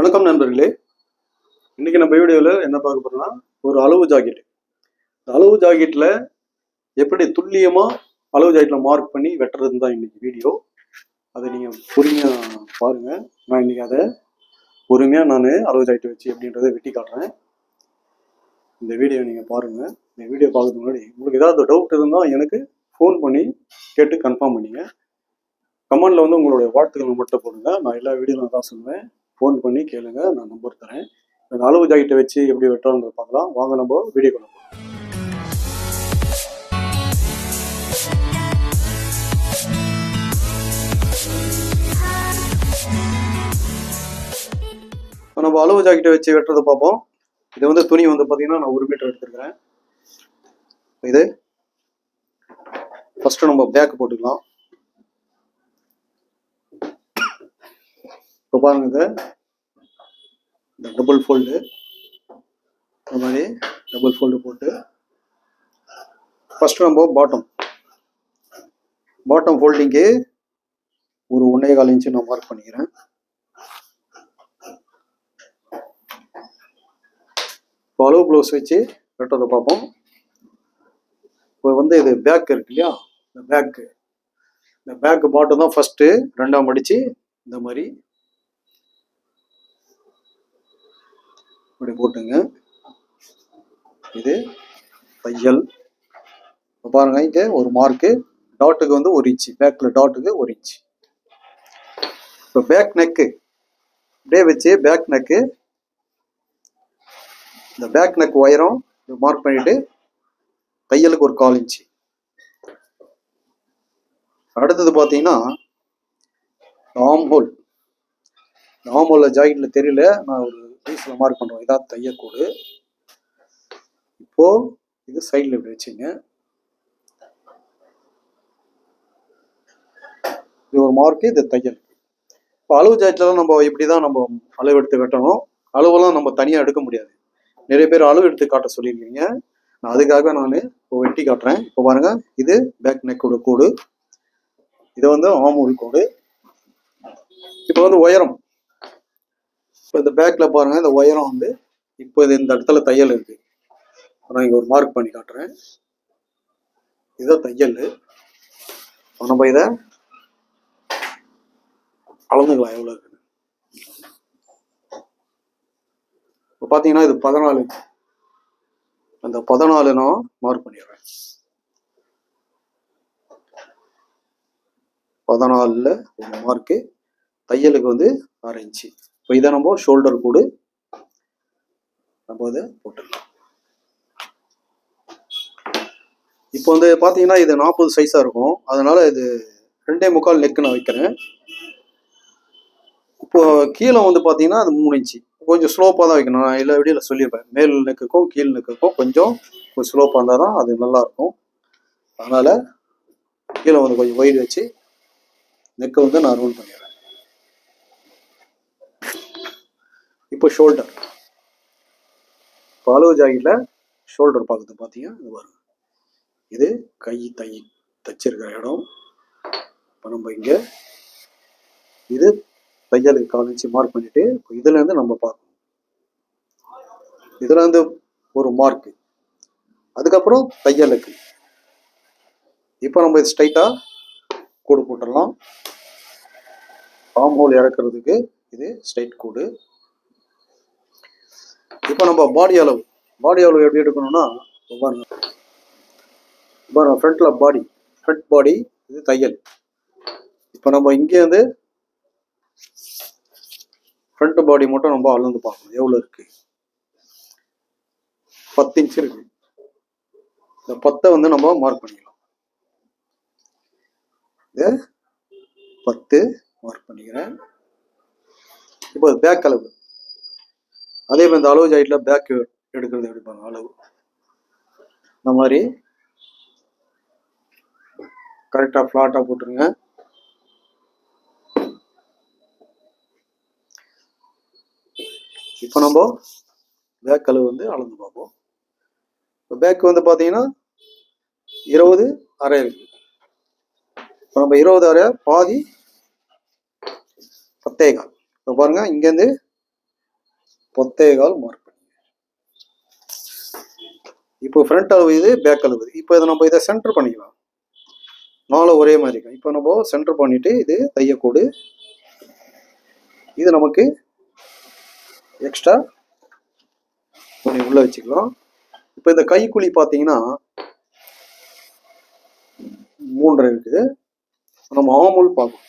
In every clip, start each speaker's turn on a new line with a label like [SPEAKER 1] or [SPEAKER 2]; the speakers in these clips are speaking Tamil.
[SPEAKER 1] வணக்கம் நண்பர்களே. இன்னைக்கு நம்ம வீடியோவில் என்ன பார்க்க போறோம்னா ஒரு அளவு ஜாக்கெட் இந்த அளவு ஜாக்கெட்டில் எப்படி துல்லியமாக அளவு ஜாக்கெட்டில் மார்க் பண்ணி வெட்டுறது தான் இன்னைக்கு வீடியோ அதை நீங்கள் பொறுமையாக பாருங்கள் நான் இன்னைக்கு அதை பொறுமையாக நான் அளவு ஜாக்கெட் வச்சு அப்படின்றத வெட்டி காட்டுறேன். இந்த வீடியோ நீங்கள் பாருங்கள் இந்த வீடியோ பார்க்கறதுக்கு முன்னாடி உங்களுக்கு ஏதாவது டவுட் இருந்தால் எனக்கு ஃபோன் பண்ணி கேட்டு கன்ஃபார்ம் பண்ணிங்க. கமெண்டில் வந்து உங்களுடைய வாழ்த்துக்களை மட்டும் போடுங்க. நான் எல்லா வீடியோவும் தான் சொல்லுவேன். ஃபோன் பண்ணி கேளுங்க நான் நம்பர் தரேன். இந்த அளவு ஜாக்கெட்டை வச்சு எப்படி வெட்டுறோங்கிறத பார்க்கலாம். வாங்க நம்ம வீடியோ கொண்டு இப்போ நம்ம அளவு ஜாக்கெட்டை வச்சு வெட்டுறதை பார்ப்போம். இது வந்து துணி வந்து பார்த்தீங்கன்னா நான் ஒரு மீட்டர் எடுத்துருக்கிறேன். இது. ஃபஸ்ட்டு நம்ம பேக் போட்டுக்கலாம். இப்போ பாருங்க இது. இந்த டபுள் ஃபோல்டு இந்த மாதிரி டபுள் ஃபோல்டு போட்டு ஃபர்ஸ்ட் நம்ம பாட்டம் பாட்டம் ஃபோல்டிங்க்கு ஒரு ஒன்றே கால் இன்ச்சு நான் மார்க் பண்ணிக்கிறேன். இப்போ அளவு ப்ளவுஸ் வச்சு வெட்டதை பார்ப்போம். இப்போ வந்து இது பேக் இருக்கு இல்லையா? இந்த பேக்கு இந்த பேக்கு பாட்டம் தான் ஃபர்ஸ்ட்டு ரெண்டாம் அடித்து இந்த மாதிரி இப்படி போட்டுங்க. இது தையல். இப்போ பாருங்க இங்கே ஒரு மார்க்கு டாட்டுக்கு வந்து ஒரு இன்ச்சு பேக்கில் டாட்டுக்கு ஒரு இன்ச்சு இப்போ பேக் நெக்கு அப்படியே வச்சு பேக் நெக்கு இந்த பேக் நெக் உயரம் மார்க் பண்ணிட்டு தையலுக்கு ஒரு கால் இன்ச்சு அடுத்தது பார்த்தீங்கன்னா ஆம்ஹோல் ஹோல் ஜாக்கெட்டில் தெரியல நான் ஒரு பீஸில் மார்க் பண்ணுறோம் இதான் தையக்கூடு இப்போ இது சைடில் இப்படி வச்சுங்க. இது ஒரு மார்க்கு இது தையல். இப்போ அளவு ஜாக்கெட்லாம் நம்ம இப்படி தான் நம்ம அளவு எடுத்து வெட்டணும் அளவெல்லாம் நம்ம தனியாக எடுக்க முடியாது. நிறைய பேர் அளவு எடுத்து காட்ட சொல்லியிருக்கீங்க. நான் அதுக்காக நான் இப்போ வெட்டி காட்டுறேன். இப்போ பாருங்க இது பேக் நெக்கோட கோடு. இது வந்து ஆமூல் கோடு. இப்போ வந்து உயரம். இப்போ இந்த பேக்கில் பாருங்கள் இந்த உயரம் வந்து இப்போ இது இந்த இடத்துல தையல் இருக்கு. நான் இங்கே ஒரு மார்க் பண்ணி காட்டுறேன். இதுதான் தையல். நம்ம இதை அளந்துக்கலாம் எவ்வளோ இருக்கு இப்போ பார்த்தீங்கன்னா இது பதினாலு. அந்த பதினாலு நான் மார்க் பண்ணிடுறேன். பதினாலில் ஒரு மார்க்கு தையலுக்கு வந்து ஆரஞ்சு இப்போ இதை நம்ம ஷோல்டர் கூடு. நம்ம இதை போட்டுக்கலாம் இப்போ வந்து பார்த்தீங்கன்னா இது நாற்பது சைஸாக இருக்கும். அதனால் இது ரெண்டே முக்கால் நெக்கு நான் வைக்கிறேன். இப்போ கீழே வந்து பார்த்தீங்கன்னா அது மூணு இன்ச்சு கொஞ்சம் ஸ்லோப்பாக தான் வைக்கணும். நான் எல்லா வீடியோவில் சொல்லியிருப்பேன் மேல் நெக்குக்கும் கீழ் நெக்குக்கும் கொஞ்சம் கொஞ்சம் ஸ்லோப்பாக இருந்தால் தான் அது நல்லாயிருக்கும் அதனால் கீழே வந்து கொஞ்சம் ஒயிட் வச்சு நெக்கை வந்து நான் ரோல் பண்ணிடுறேன். இப்போ ஷோல்டர் இப்போ அளவு ஜாக்கெட்டில் ஷோல்டர் பார்க்குறது பார்த்தீங்கன்னா இது வரும் இது கை தை தச்சிருக்கிற இடம். இப்போ நம்ம இங்கே இது தையலுக்கு காலிச்சு மார்க் பண்ணிட்டு இப்போ இதுலேருந்து நம்ம பார்க்கணும். இதுல இருந்து ஒரு மார்க்கு அதுக்கப்புறம் தையலுக்கு. இப்போ நம்ம இது ஸ்ட்ரைட்டாக கோடு போட்டுடலாம். ஃபார்ம் ஹோல் இறக்குறதுக்கு இது ஸ்ட்ரைட் கோடு. இப்போ நம்ம பாடி அளவு. பாடி அளவு எப்படி எடுக்கணும்னா இப்போ பாருங்க. பாருங்க ஃப்ரண்ட்ல பாடி ஃப்ரண்ட் பாடி இது தையல். இப்போ நம்ம இங்கேருந்து ஃப்ரண்ட் பாடி மட்டும் நம்ம அளந்து பார்க்கணும். எவ்வளோ இருக்கு? பத்து இன்ச் இருக்கு. இந்த பத்தை வந்து நம்ம மார்க் பண்ணிக்கலாம். இது பத்து மார்க் பண்ணிக்கிறேன். இப்போ பேக் அளவு. அதே மாதிரி இந்த அளவு ஜாயிட்டில் பேக் எடுக்கிறது எப்படி அளவு இந்த மாதிரி கரெக்டாக ஃப்ளாட்டாக போட்டுருங்க. இப்போ நம்ம பேக் அளவு வந்து அளந்து பார்ப்போம். இப்போ பேக் வந்து பார்த்தீங்கன்னா இருபது அரை இருக்கு. இப்போ நம்ம இருபது அரை பாதி பத்தே கால் இப்போ பாருங்க இங்கேருந்து பொத்தேகால் மார்க் இப்போ ஃப்ரண்ட் அளவு இது பேக் அளவு இது. இப்போ இதை நம்ம இதை சென்டர் பண்ணிக்கலாம். நாலும் ஒரே மாதிரி இருக்கும். இப்போ நம்ம சென்டர் பண்ணிட்டு இது தையக்கூடு இது நமக்கு எக்ஸ்ட்ரா துணி உள்ள வச்சுக்கலாம். இப்போ இந்த கைக்குழி பார்த்தீங்கன்னா மூன்றரை இருக்குது. நம்ம ஆமுல் பார்க்கணும்.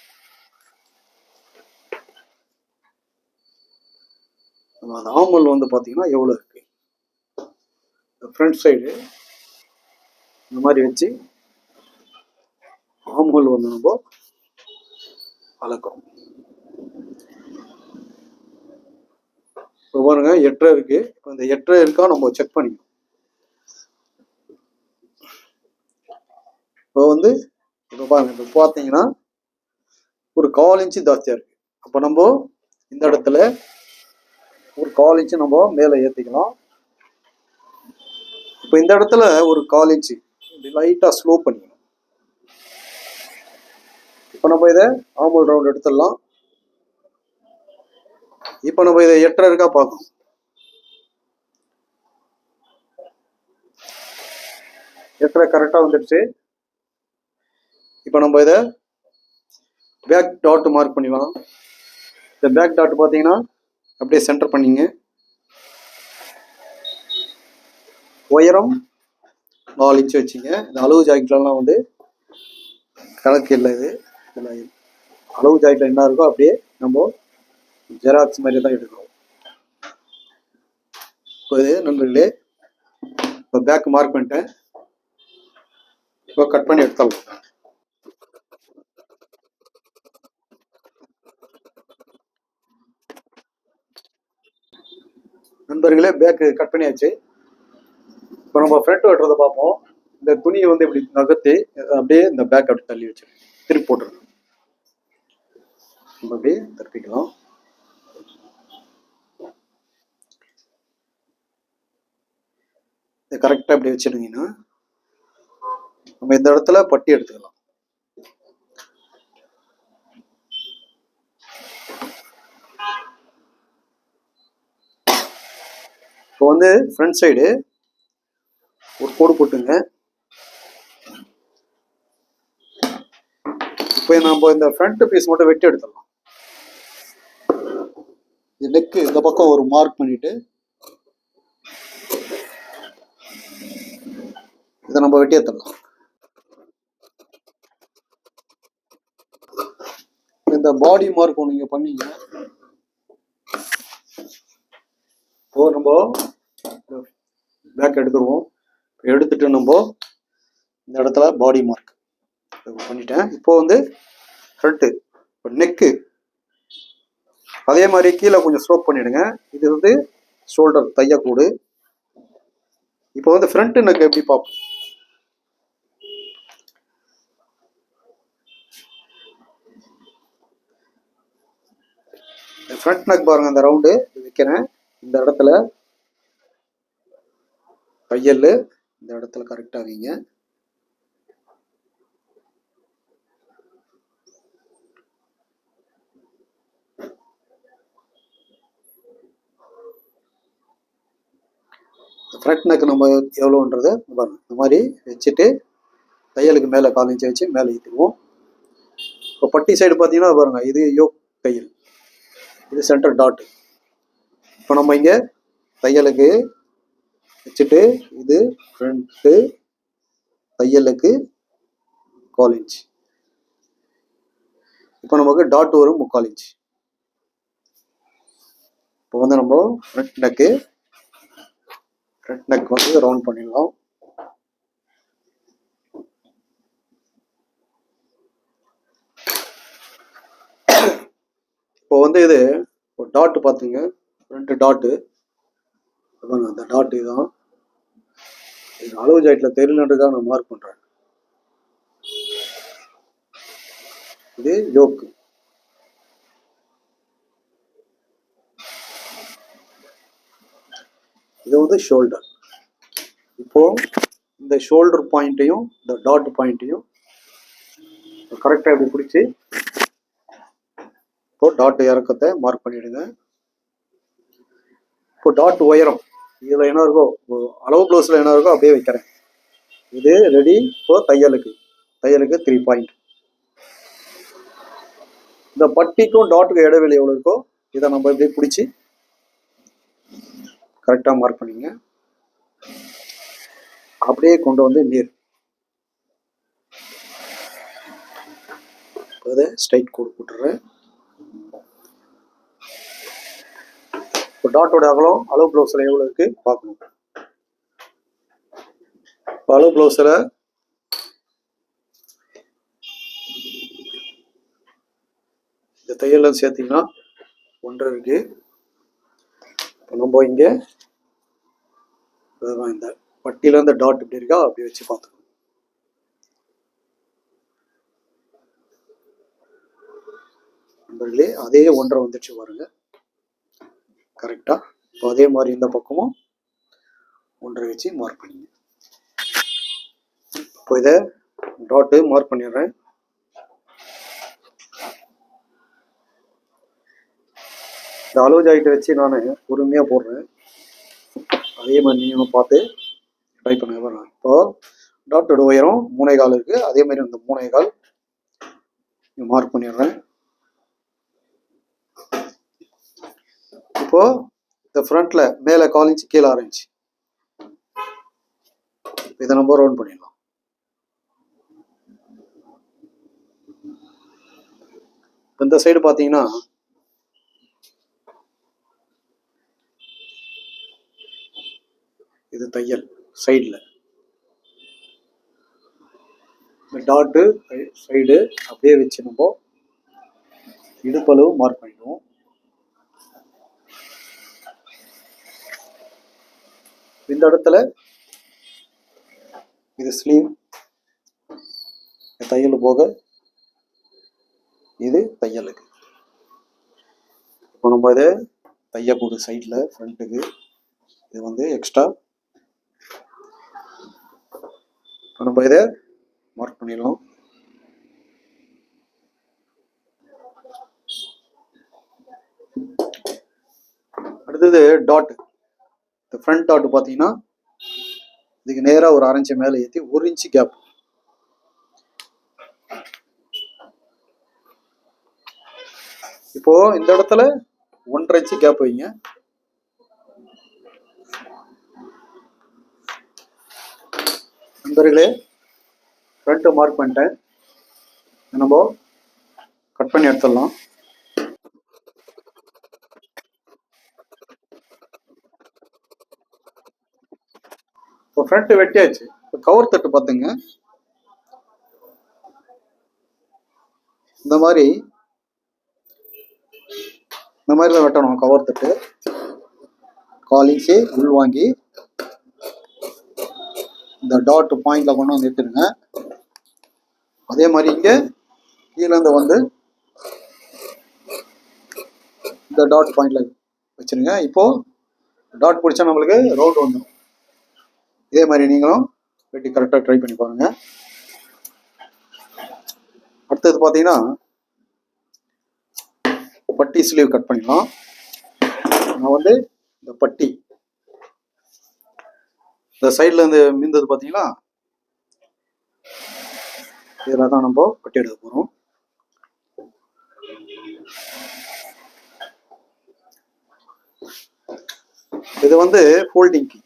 [SPEAKER 1] நம்ம அந்த ஆமல் வந்து பார்த்தீங்கன்னா எவ்வளோ இருக்கு? ஃப்ரண்ட் சைடு இந்த மாதிரி வச்சு ஆமுல் வந்து நம்ம அளக்கிறோம். இப்போ பாருங்க எட்டரை இருக்கு. இப்போ இந்த எட்டரை இருக்கா நம்ம செக் பண்ணிக்கணும். இப்போ வந்து இப்போ பாருங்க இப்போ பார்த்தீங்கன்னா ஒரு கால் இன்ச்சு ஜாஸ்தியாக இருக்கு. அப்போ நம்ம இந்த இடத்துல ஒரு கால் இன்ச்சு நம்ம மேலே ஏற்றிக்கலாம் இப்போ இந்த இடத்துல ஒரு கால் இன்ச்சு இப்படி லைட்டாக ஸ்லோ பண்ணிக்கணும். இப்போ நம்ம இதை ஆம்பல் ரவுண்ட் எடுத்துடலாம். இப்போ நம்ம இதை எட்டரை இருக்கா பார்க்கணும். எட்டரை கரெக்டாக வந்துடுச்சு. இப்போ நம்ம இதை பேக் டாட் மார்க் பண்ணிக்கலாம் இந்த பேக் டாட் பார்த்தீங்கன்னா அப்படியே சென்டர் பண்ணிங்க. உயரம் நாலு இன்ச்சு வச்சுங்க. இந்த அளவு ஜாக்கெட்லாம் வந்து கணக்கு இல்லை இது. இதில் அளவு ஜாக்கெட்டில் என்ன இருக்கோ அப்படியே நம்ம ஜெராக்ஸ் மாதிரி தான் எடுக்கிறோம். இப்போ இது நண்பர்களே இப்போ பேக் மார்க் பண்ணிட்டேன். இப்போ கட் பண்ணி எடுத்துடலாம். நண்பர்களே பேக்கு கட் பண்ணியாச்சு. இப்போ நம்ம ஃப்ரண்ட் வெட்டுறதை பார்ப்போம். இந்த துணியை வந்து இப்படி நகர்த்தி அப்படியே இந்த பேக் அப்படி தள்ளி வச்சு திருப்பி போட்டுருக்கோம் நம்ம அப்படியே திருப்பிக்கலாம். இதை கரெக்டாக இப்படி வச்சுருந்தீங்கன்னா நம்ம இந்த இடத்துல பட்டி எடுத்துக்கலாம் இப்போ வந்து ஃப்ரண்ட் சைடு ஒரு கோடு போட்டுங்க. இப்போ நம்ம இந்த ஃப்ரண்ட் பீஸ் மட்டும் வெட்டி எடுத்துடலாம். இந்த நெக்கு இந்த பக்கம் ஒரு மார்க் பண்ணிட்டு இதை நம்ம வெட்டி எடுத்துடலாம். இந்த பாடி மார்க் ஒன்று நீங்கள் பண்ணீங்க. இப்போ நம்ம பேக் எடுத்துருவோம். எடுத்துட்டு நம்ம இந்த இடத்துல பாடி மார்க் பண்ணிட்டேன். இப்போ வந்து ஃப்ரண்ட்டு இப்போ நெக்கு அதே மாதிரி கீழே கொஞ்சம் ஸ்லோப் பண்ணிடுங்க. இது வந்து ஷோல்டர் தையக்கூடு இப்போ வந்து ஃப்ரண்ட் நெக் எப்படி பார்ப்போம்? ஃப்ரண்ட் நெக் பாருங்க அந்த ரவுண்டு வைக்கிறேன். இந்த இடத்துல தையல். இந்த இடத்துல கரெக்டாக வைங்க. ஃப்ரண்ட் நெக் நம்ம எவ்வளோன்றது பாருங்க. இந்த மாதிரி வச்சுட்டு தையலுக்கு மேலே கால் வச்சு மேலே ஏற்றுக்குவோம். இப்போ பட்டி சைடு பார்த்தீங்கன்னா பாருங்கள் இது யோக் தையல். இது சென்டர் டாட் இப்போ நம்ம இங்கே தையலுக்கு வச்சுட்டு இது ஃப்ரண்ட்டு தையலுக்கு கால் இன்ச் இப்போ நமக்கு டாட் வரும் முக்கால் இன்ச் இப்போ வந்து நம்ம ஃப்ரண்ட் நெக்கு ஃப்ரண்ட் நெக் வந்து ரவுண்ட் பண்ணிடலாம். இப்போ வந்து இது ஒரு டாட் பார்த்துங்க ரெண்டு டாட்டு அதாங்க அந்த டாட் இதுதான் இது அளவு ஜாயிட்டில் தெரியலன்றதுக்காக நான் மார்க் பண்ணுறேன் இது யோக்கு இது வந்து ஷோல்டர் இப்போ இந்த ஷோல்டர் பாயிண்ட்டையும் இந்த டாட் பாயிண்ட்டையும் கரெக்டாக இப்படி பிடிச்சி இப்போ டாட் இறக்கத்தை மார்க் பண்ணிடுங்க. இப்போ டாட் உயரம். இதில் என்ன இருக்கோ அளவு ப்ளவுஸில் என்ன இருக்கோ அப்படியே வைக்கிறேன். இது ரெடி இப்போ தையலுக்கு. தையலுக்கு த்ரீ பாயிண்ட் இந்த பட்டிக்கும் டாட்டுக்கும் இடைவெளி எவ்வளோ இருக்கோ இதை நம்ம இப்படியே பிடிச்சி கரெக்டாக மார்க் பண்ணிங்க. அப்படியே கொண்டு வந்து நீர். அதை ஸ்ட்ரைட் கோடு போட்டுறேன் டாட்டோட அகலம் அளவு ப்ளவுஸில் எவ்வளோ இருக்கு? பார்க்கணும். இப்போ அளவு ப்ளவுஸில் இந்த தையல்லாம் சேர்த்தீங்கன்னா ஒன்றரை இருக்கு. நம்ம இங்கே இந்த பட்டியில இந்த டாட் இப்படி இருக்கா அப்படி வச்சு பார்த்துக்கணும். நண்பர்களே அதே ஒன்றரை வந்துச்சு பாருங்க. கரெக்டாக இப்போ அதே மாதிரி இந்த பக்கமும் ஒன்றரை வச்சு மார்க் பண்ணிங்க. இப்போ இதை டாட்டு மார்க் பண்ணிடுறேன். இந்த அலோஜ் ஜாக்கெட்டை வச்சு நான் பொறுமையாக போடுறேன். அதே மாதிரி நீங்களும் பார்த்து ட்ரை பண்ணுங்க பாருங்க இப்போ டாட்டோட உயரம் மூணே கால் இருக்குது அதே மாதிரி இந்த மூணே கால் மார்க் பண்ணிடுறேன். இப்போ இந்த ஃப்ரண்ட்ல மேலே கால் இன்ச்சு கீழே ஆறு இன்ச்சு. இதை நம்ம ரவுண்ட் பண்ணிடலாம். இந்த சைடு பார்த்தீங்கன்னா இது தையல் சைடில் இந்த டாட்டு சைடு அப்படியே வச்சு நம்ம இடுப்பளவு மார்க் பண்ணிடுவோம். இந்த இடத்துல இது ஸ்லீவ் தையல் போக இது தையலுக்கு. இப்போ நம்ம இதை தையக்கூடு சைடில் ஃப்ரண்ட்டுக்கு இது வந்து எக்ஸ்ட்ரா இப்போ நம்ம இதை மார்க் பண்ணிடலாம். அடுத்தது டாட் இந்த ஃப்ரண்ட் டாட் பார்த்தீங்கன்னா இதுக்கு நேராக ஒரு அரை மேலே ஏற்றி ஒரு இன்ச்சு கேப் இப்போ இந்த இடத்துல ஒன்றரை இன்ச்சு கேப் வைங்க. நண்பர்களே ஃப்ரண்ட்டு மார்க் பண்ணிட்டேன். நம்ம கட் பண்ணி எடுத்துடலாம். ஃப்ரண்ட் வெட்டியாச்சு. இப்போ கவர் தட்டு பார்த்துங்க இந்த மாதிரி. இந்த மாதிரி தான் வெட்டணும் கவர் தட்டு. காலிங்ஸே உள் வாங்கி. இந்த டாட் பாயிண்ட்ல கொண்டு வந்து எடுத்துருங்க அதே மாதிரி இங்கே கீழேருந்து வந்து இந்த டாட் பாயிண்ட்ல வச்சிருங்க. இப்போ டாட் பிடிச்சா நம்மளுக்கு ரவுண்ட் வந்துடும் இதே மாதிரி நீங்களும் வெட்டி கரெக்டாக ட்ரை பண்ணி பாருங்க. அடுத்தது பார்த்தீங்கன்னா பட்டி ஸ்லீவ் கட் பண்ணிடலாம். நான் வந்து இந்த பட்டி இந்த சைடில் இருந்து மீந்தது பார்த்தீங்களா இதில் தான் நம்ம பட்டி எடுக்க போகிறோம் இது வந்து ஃபோல்டிங்க்கு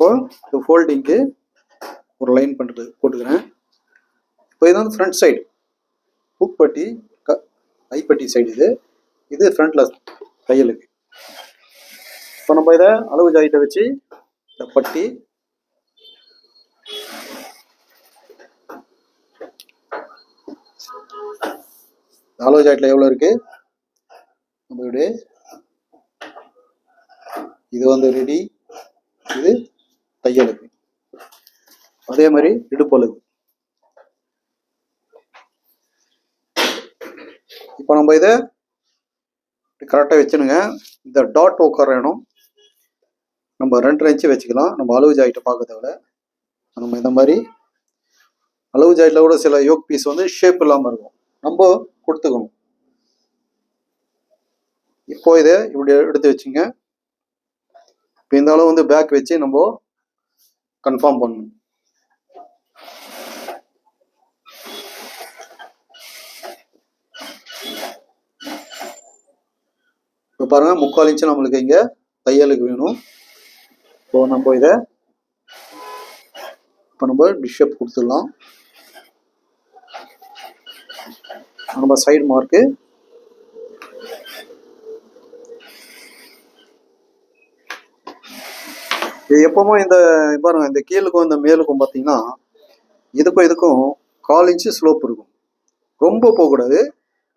[SPEAKER 1] இப்போ இந்த ஃபோல்டிங்க்கு ஒரு லைன் பண்ணுறது போட்டுக்கிறேன். இப்போ இது வந்து ஃப்ரண்ட் சைடு ஹுக் பட்டி க ஐப்பட்டி சைடு இது. இது ஃப்ரண்ட்ல தையலுக்கு. இப்போ நம்ம இதை அளவு ஜாயிட்டை வச்சு இந்த பட்டி அளவு ஜாயிட்டில் எவ்வளோ இருக்கு? நம்ம இது வந்து ரெடி இது தையலுக்கு. அதே மாதிரி இடுப்பளவு இப்போ நம்ம இதை கரெக்டாக வச்சுனுங்க இந்த டாட் உட்கார இடம் நம்ம ரெண்டு இன்ச்சு வச்சுக்கலாம். நம்ம அளவு ஜாயிட்டை பார்க்க தேவையில்ல. நம்ம இந்த மாதிரி அளவு ஜாயிட்டில் கூட சில யோக் பீஸ் வந்து ஷேப் இல்லாமல் இருக்கும். நம்ம கொடுத்துக்கணும். இப்போ இதை இப்படி எடுத்து வச்சுங்க. இப்போ இந்த அளவு வந்து பேக் வச்சு நம்ம கன்ஃபார்ம் பண்ணணும் இப்போ பாருங்க முக்கால் இன்ச்சு நம்மளுக்கு இங்கே தையலுக்கு வேணும். இப்போ நம்ம இதை இப்போ நம்ம டிஷ்ஷப் கொடுத்துடலாம். நம்ம சைடு மார்க்கு இது எப்பவுமே இந்த பாருங்க இந்த கீழுக்கும் இந்த மேலுக்கும் பார்த்தீங்கன்னா இதுக்கும் இதுக்கும் கால் இன்ச்சு ஸ்லோப் இருக்கும். ரொம்ப போகக்கூடாது.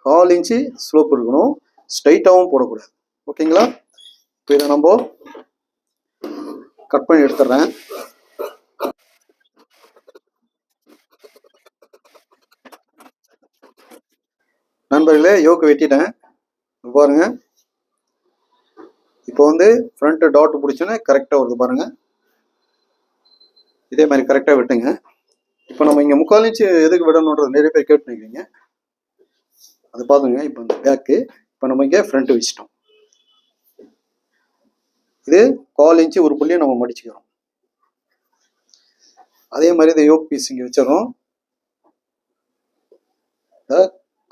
[SPEAKER 1] கால் இன்ச்சு ஸ்லோப் இருக்கணும். ஸ்ட்ரைட்டாகவும் போடக்கூடாது. ஓகேங்களா இப்போ இதை நம்ம கட் பண்ணி எடுத்துடுறேன் நண்பர்களே யோக்கு வெட்டிட்டேன். பாருங்க. இப்போ வந்து ஃப்ரண்ட்டு டாட் பிடிச்சோன்னே கரெக்டாக வருது பாருங்கள் இதே மாதிரி கரெக்டாக விட்டுங்க. இப்போ நம்ம இங்கே முக்கால் இன்ச்சு எதுக்கு விடணுன்றது நிறைய பேர் கேட்டுருக்கீங்க அது பார்த்துங்க இப்போ இந்த பேக்கு இப்போ நம்ம இங்கே ஃப்ரண்ட்டு வச்சிட்டோம். இது கால் இன்ச்சு ஒரு புள்ளியை நம்ம மடிச்சுக்கிறோம். அதே மாதிரி இந்த யோக் பீஸ் இங்கே வச்சிடறோம்.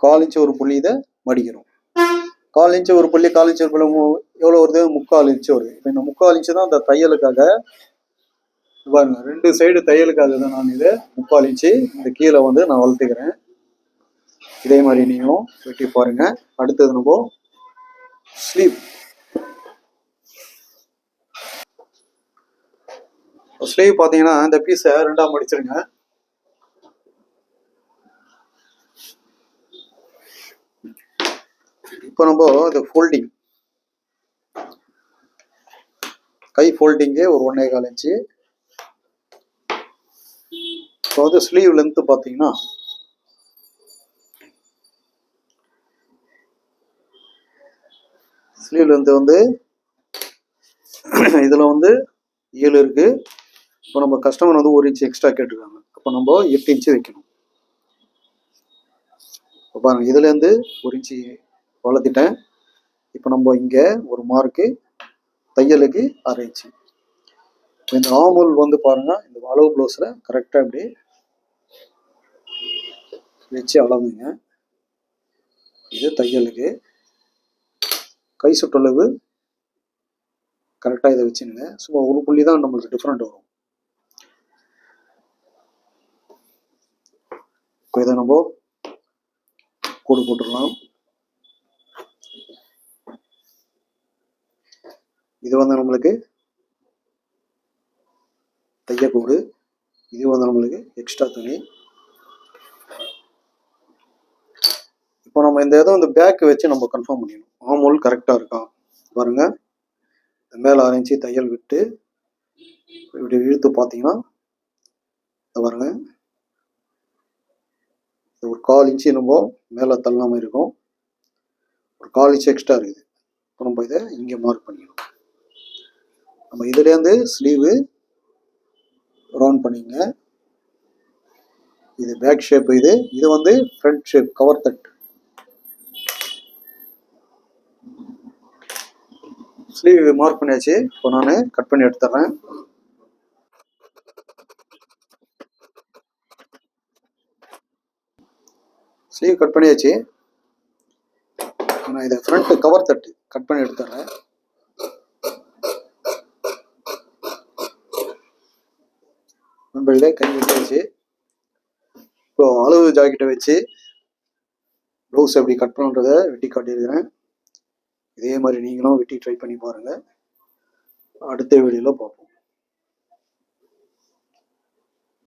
[SPEAKER 1] கால் இன்ச்சு ஒரு புள்ளி இதை மடிக்கிறோம். கால் இன்ச்சு ஒரு புள்ளி கால் இன்ச்சு ஒரு புள்ளி எவ்வளோ வருது? முக்கால் இன்ச்சு வருது. இப்போ இந்த முக்கால் இன்ச்சு தான் அந்த தையலுக்காக பாருங்க ரெண்டு சைடு தையலுக்காக தான் நான் இதை முக்கால் இன்ச்சு இந்த கீழே வந்து நான் வளர்த்துக்கிறேன். இதே மாதிரி நீங்களும் வெட்டி பாருங்க. அடுத்தது நம்ம ஸ்லீவ் ஸ்லீவ் பார்த்தீங்கன்னா இந்த பீஸை ரெண்டாக மடிச்சிருங்க இப்போ நம்ம இந்த ஃபோல்டிங் கை ஃபோல்டிங்கே ஒரு ஒன்றே கால் இன்ச்சு. இப்போ வந்து ஸ்லீவ் லென்த்து பார்த்தீங்கன்னா ஸ்லீவ் லென்த்து வந்து இதில் வந்து ஏழு இருக்கு. இப்போ நம்ம கஸ்டமர் வந்து ஒரு இன்ச்சு எக்ஸ்ட்ரா கேட்டிருக்காங்க. அப்போ நம்ம எட்டு இன்ச்சு வைக்கணும். இப்போ பாருங்க இதுலேருந்து ஒரு இன்ச்சு வளர்த்திட்டேன். இப்போ நம்ம இங்கே ஒரு மார்க்கு தையலுக்கு ஆராய்ச்சி. இப்போ இந்த ஆமுல் வந்து பாருங்க இந்த அளவு ப்ளவுஸில் கரெக்டாக இப்படி வச்சு அளவுங்க. இது தையலுக்கு. கை சுற்றளவு கரெக்டாக இதை வச்சுங்க சும்மா ஒரு புள்ளி தான் நம்மளுக்கு டிஃப்ரெண்ட் வரும். இப்போ இதை நம்ம கோடு போட்டுடலாம். இது வந்து நம்மளுக்கு தையக்கூடு. இது வந்து நம்மளுக்கு எக்ஸ்ட்ரா துணி. இப்போ நம்ம இந்த இதை வந்து பேக் வச்சு நம்ம கன்ஃபார்ம் பண்ணிடணும். ஆமூல் கரெக்டாக இருக்கா? பாருங்க. மேலே அரைஞ்சி தையல் விட்டு இப்படி இழுத்து பார்த்தீங்கன்னா பாருங்கள் பாருங்க. ஒரு கால் இன்ச்சு நம்ம மேலே தள்ளாமல் இருக்கும். ஒரு கால் இன்ச்சு எக்ஸ்ட்ரா இருக்குது. இப்போ நம்ம இதை இங்கே மார்க் பண்ணிக்கணும் நம்ம இதுலேருந்து ஸ்லீவு ரவுண்ட் பண்ணிங்க இது பேக் ஷேப் இது இது வந்து front shape cover that sleeve mark பண்ணியாச்சு. இப்போ நான் கட் பண்ணி எடுத்துறேன் ஸ்லீவ் கட் பண்ணியாச்சு. நான் இதை ஃப்ரண்ட் கவர் தட்டு கட் பண்ணி எடுத்துறேன் நண்பர்களே கை வெட்டியாச்சு இப்போ அளவு ஜாக்கெட்டை வச்சு ப்ளவுஸ் எப்படி கட் பண்ணுறத வெட்டி காட்டியிருக்கிறேன். இதே மாதிரி நீங்களும் வெட்டி ட்ரை பண்ணி பாருங்கள் அடுத்த வீடியோவில் பார்ப்போம்.